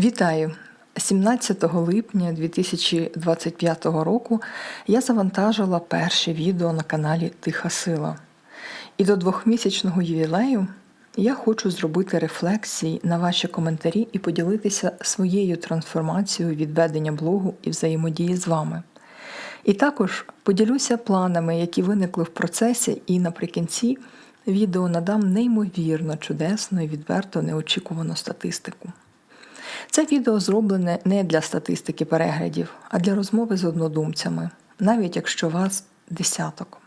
Вітаю! 17 липня 2025 року я завантажила перше відео на каналі Тиха Сила. І до двохмісячного ювілею я хочу зробити рефлексії на ваші коментарі і поділитися своєю трансформацією від ведення блогу і взаємодії з вами. І також поділюся планами, які виникли в процесі, і наприкінці відео надам неймовірно чудесну і відверто неочікувану статистику. Це відео зроблене не для статистики переглядів, а для розмови з однодумцями, навіть якщо вас десяток.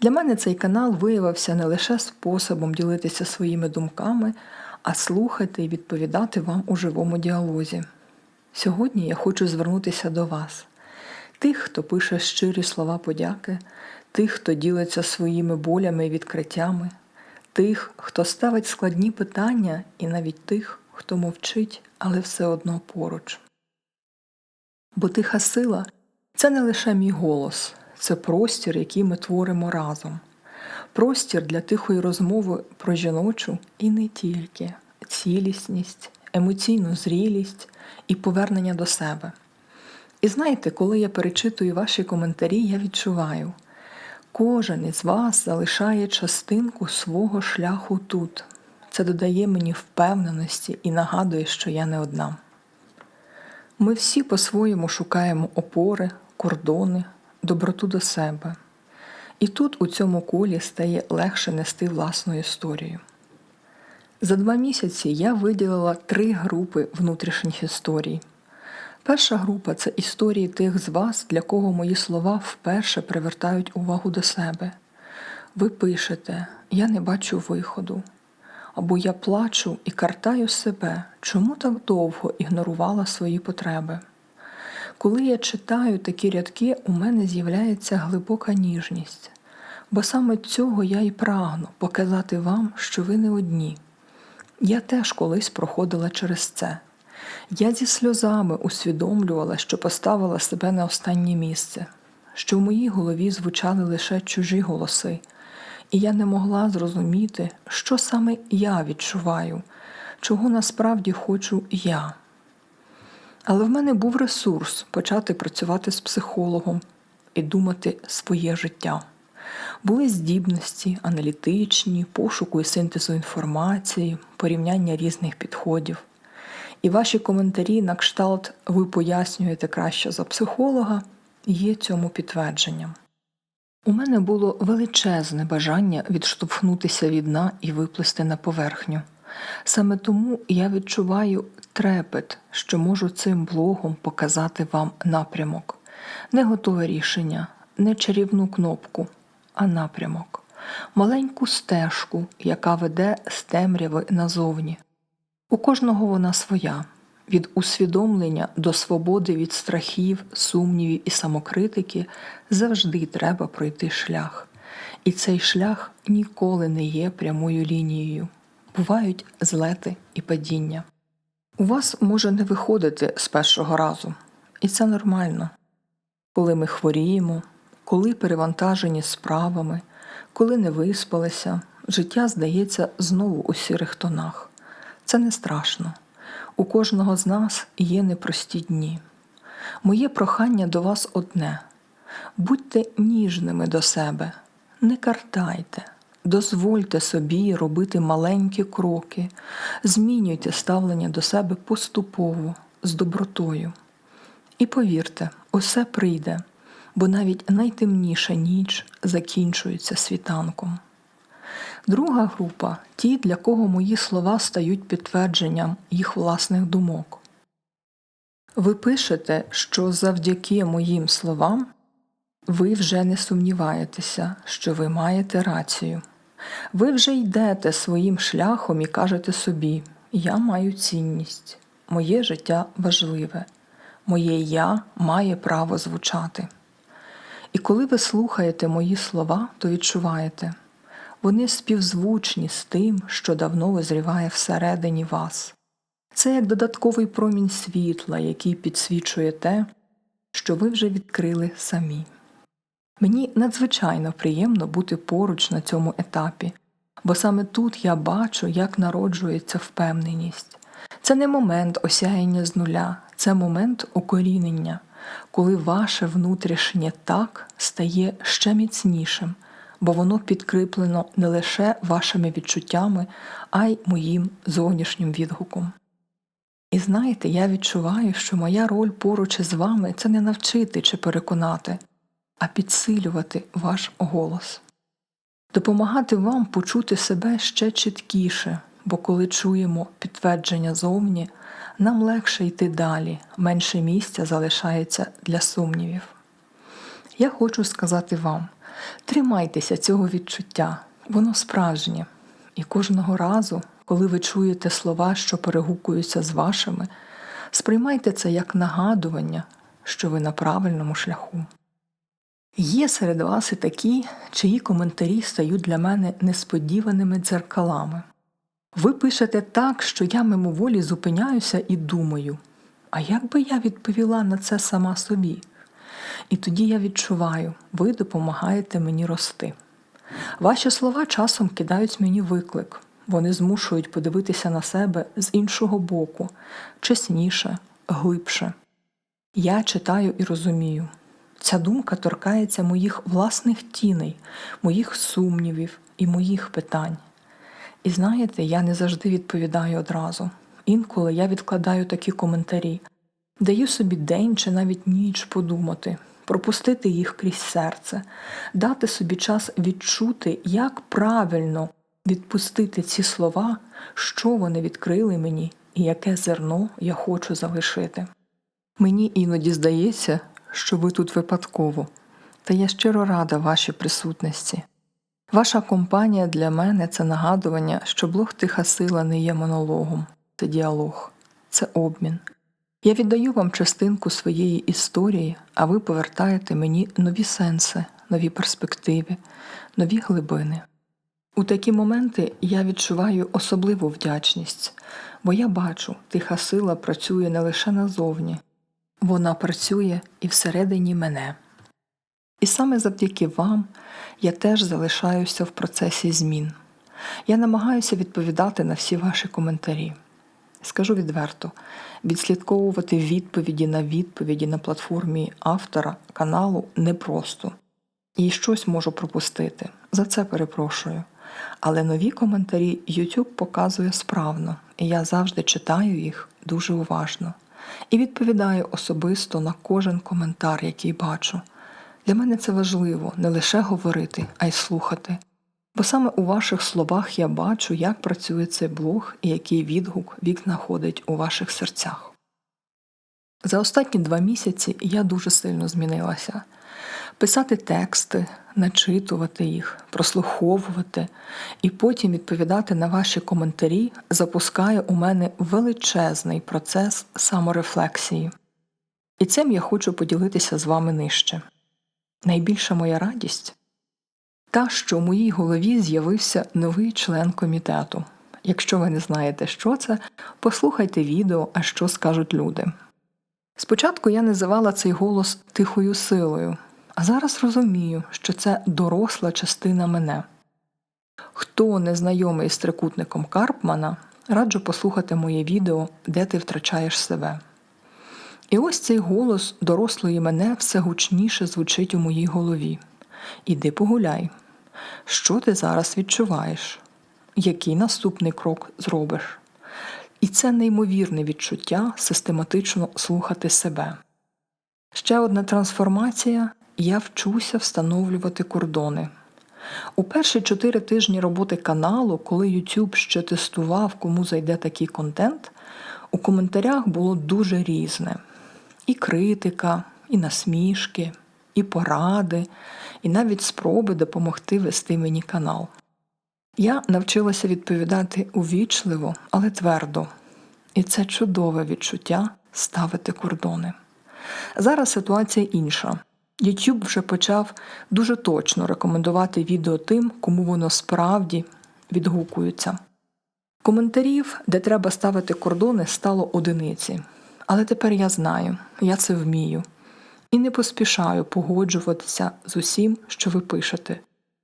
Для мене цей канал виявився не лише способом ділитися своїми думками, а слухати і відповідати вам у живому діалозі. Сьогодні я хочу звернутися до вас, тих, хто пише щирі слова подяки, тих, хто ділиться своїми болями і відкриттями, тих, хто ставить складні питання, і навіть тих, хто мовчить, але все одно поруч. Бо тиха сила це не лише мій голос, це простір, який ми творимо разом, простір для тихої розмови про жіночу і не тільки цілісність, емоційну зрілість і повернення до себе. І знаєте, коли я перечитую ваші коментарі, я відчуваю, кожен із вас залишає частинку свого шляху тут. Це додає мені впевненості і нагадує, що я не одна. Ми всі по-своєму шукаємо опори, кордони, доброту до себе. І тут у цьому колі стає легше нести власну історію. За два місяці я виділила три групи внутрішніх історій. Перша група це історії тих з вас, для кого мої слова вперше привертають увагу до себе. Ви пишете, я не бачу виходу або я плачу і картаю себе, чому так довго ігнорувала свої потреби. Коли я читаю такі рядки, у мене з'являється глибока ніжність, бо саме цього я і прагну показати вам, що ви не одні. Я теж колись проходила через це. Я зі сльозами усвідомлювала, що поставила себе на останнє місце, що в моїй голові звучали лише чужі голоси і я не могла зрозуміти, що саме я відчуваю, чого насправді хочу я. Але в мене був ресурс почати працювати з психологом і думати своє життя. Були здібності, аналітичні, пошуку і синтезу інформації, порівняння різних підходів. І ваші коментарі на кшталт ви пояснюєте краще за психолога є цьому підтвердженням. У мене було величезне бажання відштовхнутися від дна і виплисти на поверхню. Саме тому я відчуваю трепет, що можу цим блогом показати вам напрямок, не готове рішення, не чарівну кнопку, а напрямок, маленьку стежку, яка веде з темряви назовні. У кожного вона своя від усвідомлення до свободи від страхів, сумнівів і самокритики завжди треба пройти шлях. І цей шлях ніколи не є прямою лінією. Бувають злети і падіння. У вас може не виходити з першого разу, і це нормально. Коли ми хворіємо, коли перевантажені справами, коли не виспалися, життя здається знову у сірих тонах. Це не страшно. У кожного з нас є непрості дні. Моє прохання до вас одне: будьте ніжними до себе, не картайте, дозвольте собі робити маленькі кроки, змінюйте ставлення до себе поступово, з добротою. І повірте, усе прийде, бо навіть найтемніша ніч закінчується світанком. Друга група ті, для кого мої слова стають підтвердженням їх власних думок. Ви пишете, що завдяки моїм словам ви вже не сумніваєтеся, що ви маєте рацію. Ви вже йдете своїм шляхом і кажете собі: Я маю цінність, моє життя важливе, моє я має право звучати. І коли ви слухаєте мої слова, то відчуваєте. Вони співзвучні з тим, що давно визріває всередині вас. Це як додатковий промінь світла, який підсвічує те, що ви вже відкрили самі. Мені надзвичайно приємно бути поруч на цьому етапі, бо саме тут я бачу, як народжується впевненість, Це не момент осяяння з нуля, це момент укорінення, коли ваше внутрішнє так стає ще міцнішим, бо воно підкріплено не лише вашими відчуттями, а й моїм зовнішнім відгуком. І знаєте, я відчуваю, що моя роль поруч із вами це не навчити чи переконати, а підсилювати ваш голос, допомагати вам почути себе ще чіткіше, бо коли чуємо підтвердження зовні, нам легше йти далі, менше місця залишається для сумнівів. Я хочу сказати вам: тримайтеся цього відчуття, воно справжнє, і кожного разу, коли ви чуєте слова, що перегукуються з вашими, сприймайте це як нагадування, що ви на правильному шляху. Є серед вас і такі, чиї коментарі стають для мене несподіваними дзеркалами. Ви пишете так, що я мимоволі зупиняюся і думаю, а як би я відповіла на це сама собі? І тоді я відчуваю, ви допомагаєте мені рости. Ваші слова часом кидають мені виклик, вони змушують подивитися на себе з іншого боку, чесніше, глибше. Я читаю і розумію. Ця думка торкається моїх власних тіней, моїх сумнівів і моїх питань. І знаєте, я не завжди відповідаю одразу. Інколи я відкладаю такі коментарі, даю собі день чи навіть ніч подумати, пропустити їх крізь серце, дати собі час відчути, як правильно відпустити ці слова, що вони відкрили мені і яке зерно я хочу залишити. Мені іноді здається, що ви тут випадково, та я щиро рада вашій присутності. Ваша компанія для мене це нагадування, що блог тиха сила не є монологом, це діалог, це обмін. Я віддаю вам частинку своєї історії, а ви повертаєте мені нові сенси, нові перспективи, нові глибини. У такі моменти я відчуваю особливу вдячність, бо я бачу, тиха сила працює не лише назовні, вона працює і всередині мене. І саме завдяки вам я теж залишаюся в процесі змін. Я намагаюся відповідати на всі ваші коментарі. Скажу відверто, відслідковувати відповіді на відповіді на платформі автора каналу непросто. І щось можу пропустити. За це перепрошую. Але нові коментарі YouTube показує справно, і я завжди читаю їх дуже уважно і відповідаю особисто на кожен коментар, який бачу. Для мене це важливо не лише говорити, а й слухати. Бо саме у ваших словах я бачу, як працює цей блог і який відгук він знаходить у ваших серцях. За останні два місяці я дуже сильно змінилася. Писати тексти, начитувати їх, прослуховувати і потім відповідати на ваші коментарі запускає у мене величезний процес саморефлексії. І цим я хочу поділитися з вами нижче. Найбільша моя радість та, що в моїй голові з'явився новий член комітету. Якщо ви не знаєте, що це, послухайте відео, а що скажуть люди. Спочатку я називала цей голос тихою силою, а зараз розумію, що це доросла частина мене. Хто не знайомий з трикутником Карпмана, раджу послухати моє відео, де ти втрачаєш себе. І ось цей голос дорослої мене все гучніше звучить у моїй голові. Іди погуляй. Що ти зараз відчуваєш? Який наступний крок зробиш? І це неймовірне відчуття систематично слухати себе. Ще одна трансформація я вчуся встановлювати кордони. У перші чотири тижні роботи каналу, коли YouTube ще тестував, кому зайде такий контент, у коментарях було дуже різне: і критика, і насмішки, і поради, і навіть спроби допомогти вести мені канал. Я навчилася відповідати увічливо, але твердо, і це чудове відчуття ставити кордони. Зараз ситуація інша. YouTube вже почав дуже точно рекомендувати відео тим, кому воно справді відгукується. Коментарів, де треба ставити кордони, стало одиниці. Але тепер я знаю, я це вмію. І не поспішаю погоджуватися з усім, що ви пишете,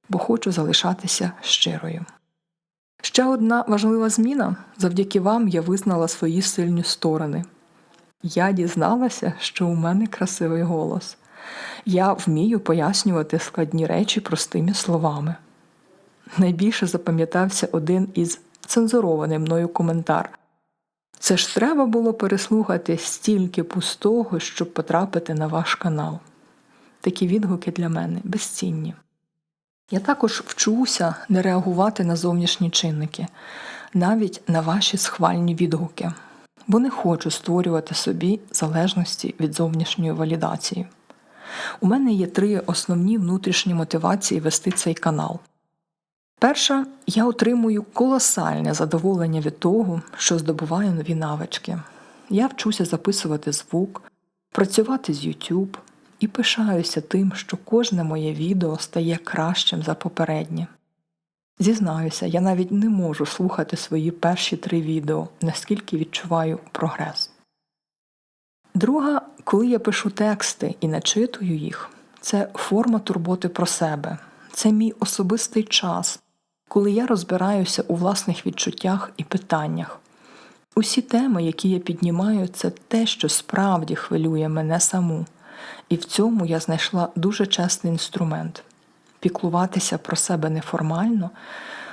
бо хочу залишатися щирою. Ще одна важлива зміна завдяки вам я визнала свої сильні сторони. Я дізналася, що у мене красивий голос. Я вмію пояснювати складні речі простими словами. Найбільше запам'ятався один із цензурований мною коментар. Це ж треба було переслухати стільки пустого, щоб потрапити на ваш канал. Такі відгуки для мене безцінні. Я також вчуся не реагувати на зовнішні чинники, навіть на ваші схвальні відгуки, бо не хочу створювати собі залежності від зовнішньої валідації. У мене є три основні внутрішні мотивації вести цей канал. Перша, я отримую колосальне задоволення від того, що здобуваю нові навички. Я вчуся записувати звук, працювати з YouTube і пишаюся тим, що кожне моє відео стає кращим за попереднє. Зізнаюся, я навіть не можу слухати свої перші три відео, наскільки відчуваю прогрес. Друга, коли я пишу тексти і начитую їх, це форма турботи про себе, це мій особистий час, коли я розбираюся у власних відчуттях і питаннях. Усі теми, які я піднімаю, це те, що справді хвилює мене саму, і в цьому я знайшла дуже чесний інструмент піклуватися про себе неформально,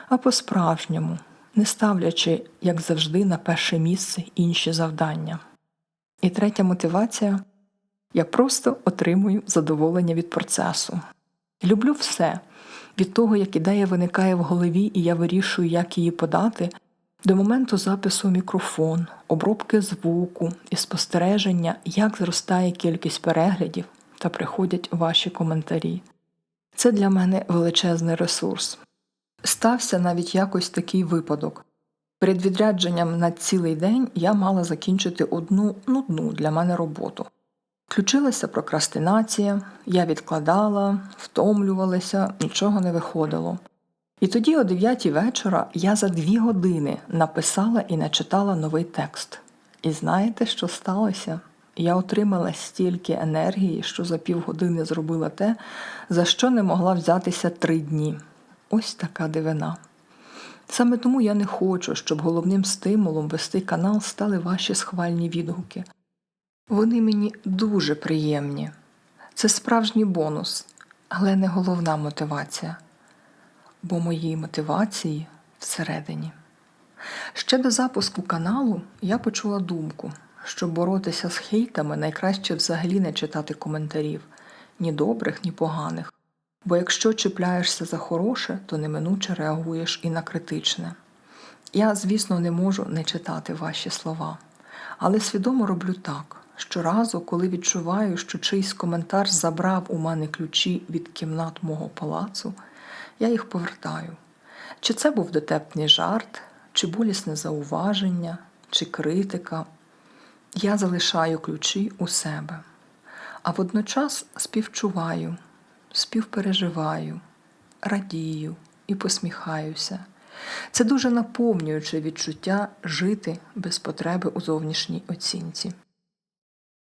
а по-справжньому, не ставлячи, як завжди, на перше місце інші завдання. І третя мотивація я просто отримую задоволення від процесу. Люблю все від того, як ідея виникає в голові, і я вирішую, як її подати, до моменту запису мікрофон, обробки звуку і спостереження, як зростає кількість переглядів та приходять ваші коментарі. Це для мене величезний ресурс. Стався навіть якось такий випадок. Перед відрядженням на цілий день я мала закінчити одну нудну для мене роботу. Включилася прокрастинація, я відкладала, втомлювалася, нічого не виходило. І тоді, о 9 вечора, я за дві години написала і начитала новий текст. І знаєте, що сталося? Я отримала стільки енергії, що за півгодини зробила те, за що не могла взятися три дні. Ось така дивина. Саме тому я не хочу, щоб головним стимулом вести канал стали ваші схвальні відгуки. Вони мені дуже приємні. Це справжній бонус, але не головна мотивація, бо мої мотивації всередині. Ще до запуску каналу я почула думку, що боротися з хейтами найкраще взагалі не читати коментарів ні добрих, ні поганих. Бо якщо чіпляєшся за хороше, то неминуче реагуєш і на критичне. Я, звісно, не можу не читати ваші слова, але свідомо роблю так. Щоразу, коли відчуваю, що чийсь коментар забрав у мене ключі від кімнат мого палацу, я їх повертаю. Чи це був дотепний жарт, чи болісне зауваження, чи критика, я залишаю ключі у себе, а водночас співчуваю, співпереживаю, радію і посміхаюся. Це дуже наповнююче відчуття жити без потреби у зовнішній оцінці.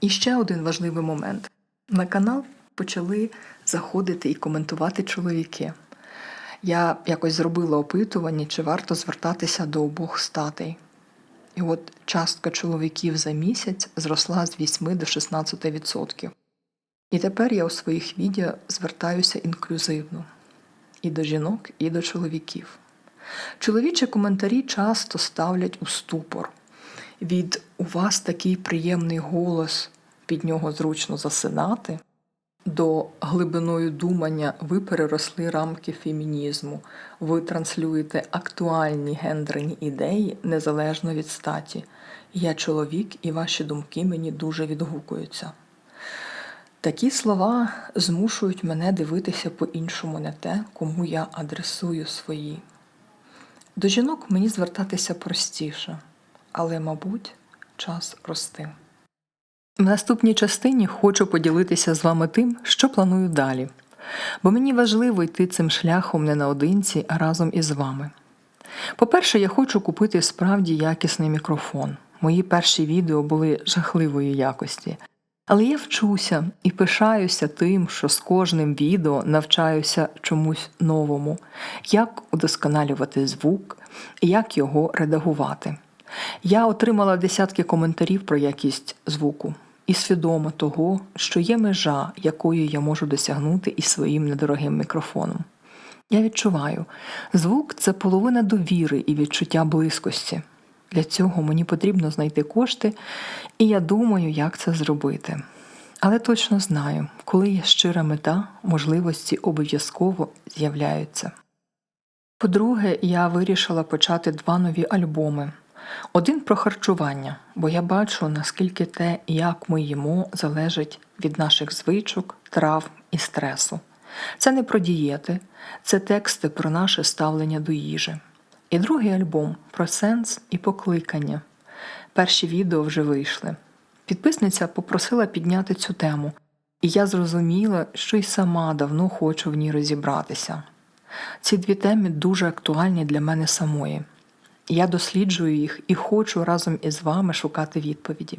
І ще один важливий момент: на канал почали заходити і коментувати чоловіки. Я якось зробила опитування, чи варто звертатися до обох статей. І от частка чоловіків за місяць зросла з 8 до 16%. І тепер я у своїх відео звертаюся інклюзивно і до жінок, і до чоловіків. Чоловічі коментарі часто ставлять у ступор. Від у вас такий приємний голос, під нього зручно засинати, до глибиною думання ви переросли рамки фемінізму, ви транслюєте актуальні гендерні ідеї незалежно від статі. Я чоловік, і ваші думки мені дуже відгукуються. Такі слова змушують мене дивитися по-іншому на те, кому я адресую свої. До жінок мені звертатися простіше, але, мабуть, час рости. В наступній частині хочу поділитися з вами тим, що планую далі, бо мені важливо йти цим шляхом не наодинці, а разом із вами. По-перше, я хочу купити справді якісний мікрофон. Мої перші відео були жахливої якості. Але я вчуся і пишаюся тим, що з кожним відео навчаюся чомусь новому, як удосконалювати звук, як його редагувати. Я отримала десятки коментарів про якість звуку і свідома того, що є межа, якою я можу досягнути із своїм недорогим мікрофоном. Я відчуваю, звук це половина довіри і відчуття близькості. Для цього мені потрібно знайти кошти, і я думаю, як це зробити. Але точно знаю, коли є щира мета, можливості обов'язково з'являються. По-друге, я вирішила почати два нові альбоми. Один про харчування, бо я бачу, наскільки те, як ми їмо, залежить від наших звичок, трав і стресу. Це не про дієти, це тексти про наше ставлення до їжі. І другий альбом про сенс і покликання. Перші відео вже вийшли. Підписниця попросила підняти цю тему, і я зрозуміла, що й сама давно хочу в ній розібратися. Ці дві теми дуже актуальні для мене самої. Я досліджую їх і хочу разом із вами шукати відповіді.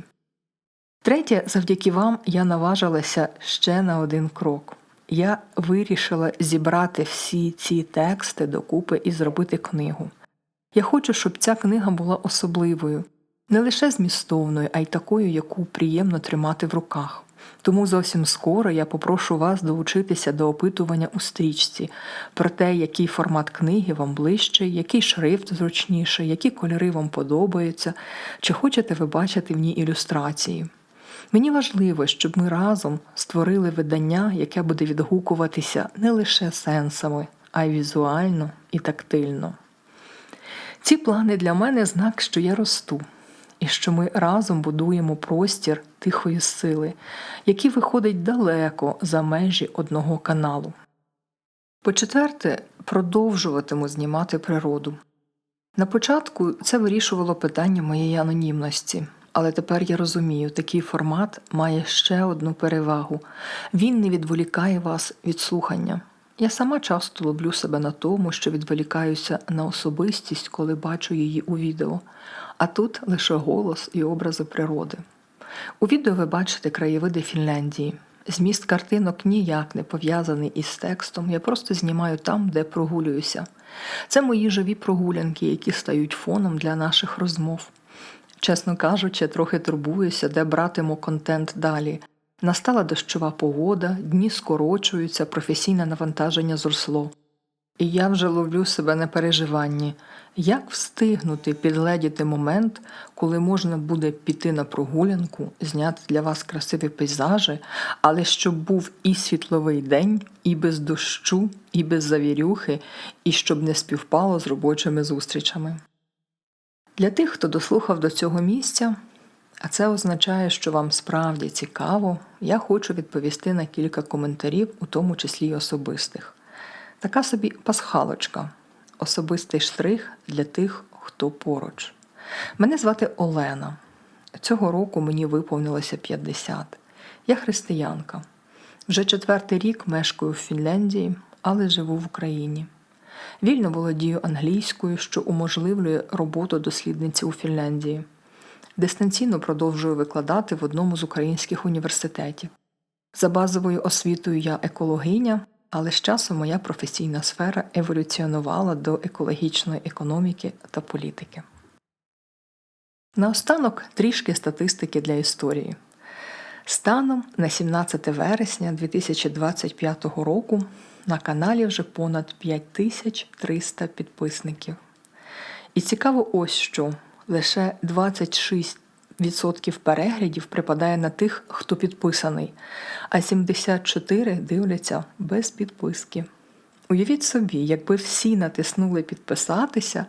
Третє, завдяки вам я наважилася ще на один крок. Я вирішила зібрати всі ці тексти докупи і зробити книгу. Я хочу, щоб ця книга була особливою, не лише змістовною, а й такою, яку приємно тримати в руках. Тому зовсім скоро я попрошу вас долучитися до опитування у стрічці про те, який формат книги вам ближчий, який шрифт зручніший, які кольори вам подобаються, чи хочете ви бачити в ній ілюстрації. Мені важливо, щоб ми разом створили видання, яке буде відгукуватися не лише сенсами, а й візуально і тактильно. Ці плани для мене знак, що я росту, і що ми разом будуємо простір тихої сили, який виходить далеко за межі одного каналу. По-четверте, продовжуватиму знімати природу. На початку це вирішувало питання моєї анонімності, але тепер я розумію, такий формат має ще одну перевагу він не відволікає вас від слухання. Я сама часто ловлю себе на тому, що відволікаюся на особистість, коли бачу її у відео, а тут лише голос і образи природи. У відео ви бачите краєвиди Фінляндії. Зміст картинок ніяк не пов'язаний із текстом, я просто знімаю там, де прогулююся. Це мої живі прогулянки, які стають фоном для наших розмов. Чесно кажучи, трохи турбуюся, де братиму контент далі. Настала дощова погода, дні скорочуються, професійне навантаження зросло. І я вже ловлю себе на переживанні, як встигнути підледіти момент, коли можна буде піти на прогулянку, зняти для вас красиві пейзажі, але щоб був і світловий день, і без дощу, і без завірюхи, і щоб не співпало з робочими зустрічами. Для тих, хто дослухав до цього місця, а це означає, що вам справді цікаво, я хочу відповісти на кілька коментарів, у тому числі й особистих. Така собі пасхалочка, особистий штрих для тих, хто поруч. Мене звати Олена. Цього року мені виповнилося 50. Я християнка. Вже четвертий рік мешкаю в Фінляндії, але живу в Україні. Вільно володію англійською, що уможливлює роботу дослідниці у Фінляндії. Дистанційно продовжую викладати в одному з українських університетів. За базовою освітою я екологиня, але з часом моя професійна сфера еволюціонувала до екологічної економіки та політики. Наостанок трішки статистики для історії. Станом на 17 вересня 2025 року на каналі вже понад 5300 підписників. І цікаво ось що лише 26% переглядів припадає на тих, хто підписаний, а 74 дивляться без підписки. Уявіть собі, якби всі натиснули підписатися,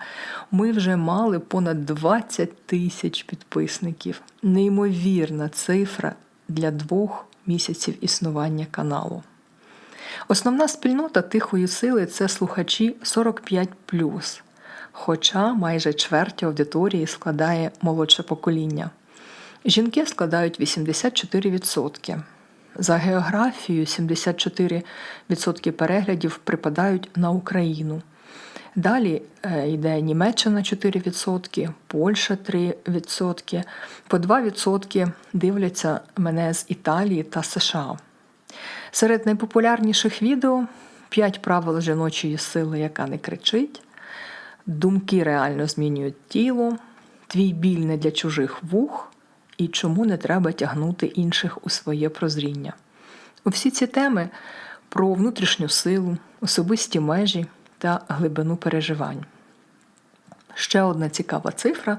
ми вже мали понад 20 тисяч підписників. Неймовірна цифра для двох місяців існування каналу. Основна спільнота тихої сили це слухачі 45 хоча майже чверть аудиторії складає молодше покоління. Жінки складають 84%. За географією 74% переглядів припадають на Україну. Далі е, йде Німеччина 4%, Польща 3%, по 2% дивляться мене з Італії та США. Серед найпопулярніших відео 5 правил жіночої сили, яка не кричить, думки реально змінюють тіло, твій біль не для чужих вух і чому не треба тягнути інших у своє прозріння. Усі ці теми про внутрішню силу, особисті межі та глибину переживань. Ще одна цікава цифра: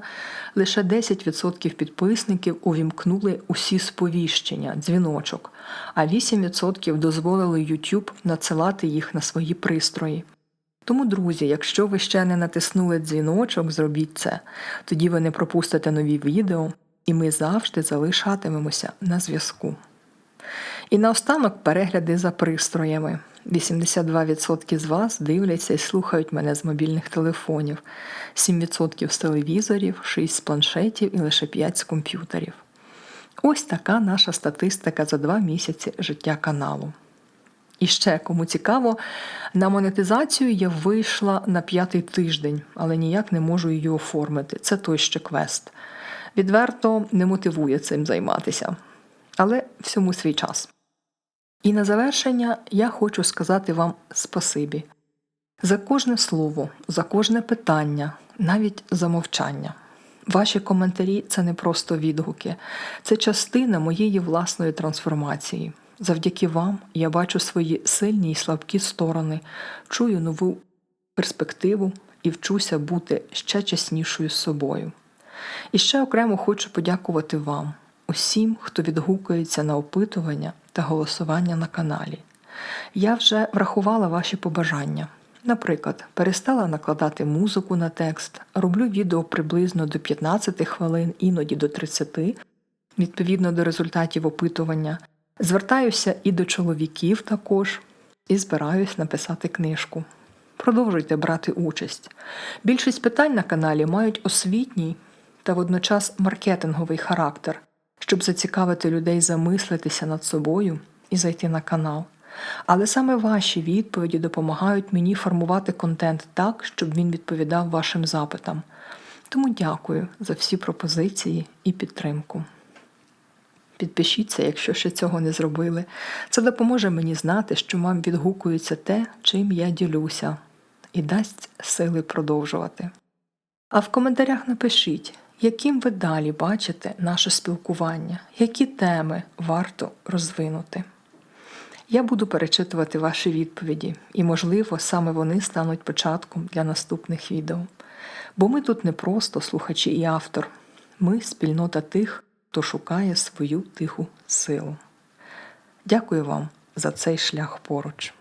лише 10% підписників увімкнули усі сповіщення, дзвіночок, а 8% дозволили YouTube надсилати їх на свої пристрої. Тому, друзі, якщо ви ще не натиснули дзвіночок, зробіть це. Тоді ви не пропустите нові відео, і ми завжди залишатимемося на зв'язку. І наостанок перегляди за пристроями. 82% з вас дивляться і слухають мене з мобільних телефонів, 7% з телевізорів, 6 з планшетів і лише 5 з комп'ютерів. Ось така наша статистика за два місяці життя каналу. І ще, кому цікаво, на монетизацію я вийшла на п'ятий тиждень, але ніяк не можу її оформити. Це той ще квест. Відверто не мотивує цим займатися. Але всьому свій час. І на завершення я хочу сказати вам спасибі за кожне слово, за кожне питання, навіть за мовчання. Ваші коментарі це не просто відгуки, це частина моєї власної трансформації. Завдяки вам я бачу свої сильні і слабкі сторони, чую нову перспективу і вчуся бути ще чеснішою з собою. І ще окремо хочу подякувати вам, усім, хто відгукується на опитування та голосування на каналі. Я вже врахувала ваші побажання. Наприклад, перестала накладати музику на текст, роблю відео приблизно до 15 хвилин, іноді до 30, відповідно до результатів опитування. Звертаюся і до чоловіків також, і збираюсь написати книжку. Продовжуйте брати участь. Більшість питань на каналі мають освітній та водночас маркетинговий характер, щоб зацікавити людей замислитися над собою і зайти на канал. Але саме ваші відповіді допомагають мені формувати контент так, щоб він відповідав вашим запитам. Тому дякую за всі пропозиції і підтримку. Підпишіться, якщо ще цього не зробили. Це допоможе мені знати, що вам відгукується те, чим я ділюся, і дасть сили продовжувати. А в коментарях напишіть, яким ви далі бачите наше спілкування, які теми варто розвинути. Я буду перечитувати ваші відповіді, і, можливо, саме вони стануть початком для наступних відео. Бо ми тут не просто слухачі і автор, ми спільнота тих, хто шукає свою тиху силу. Дякую вам за цей шлях поруч.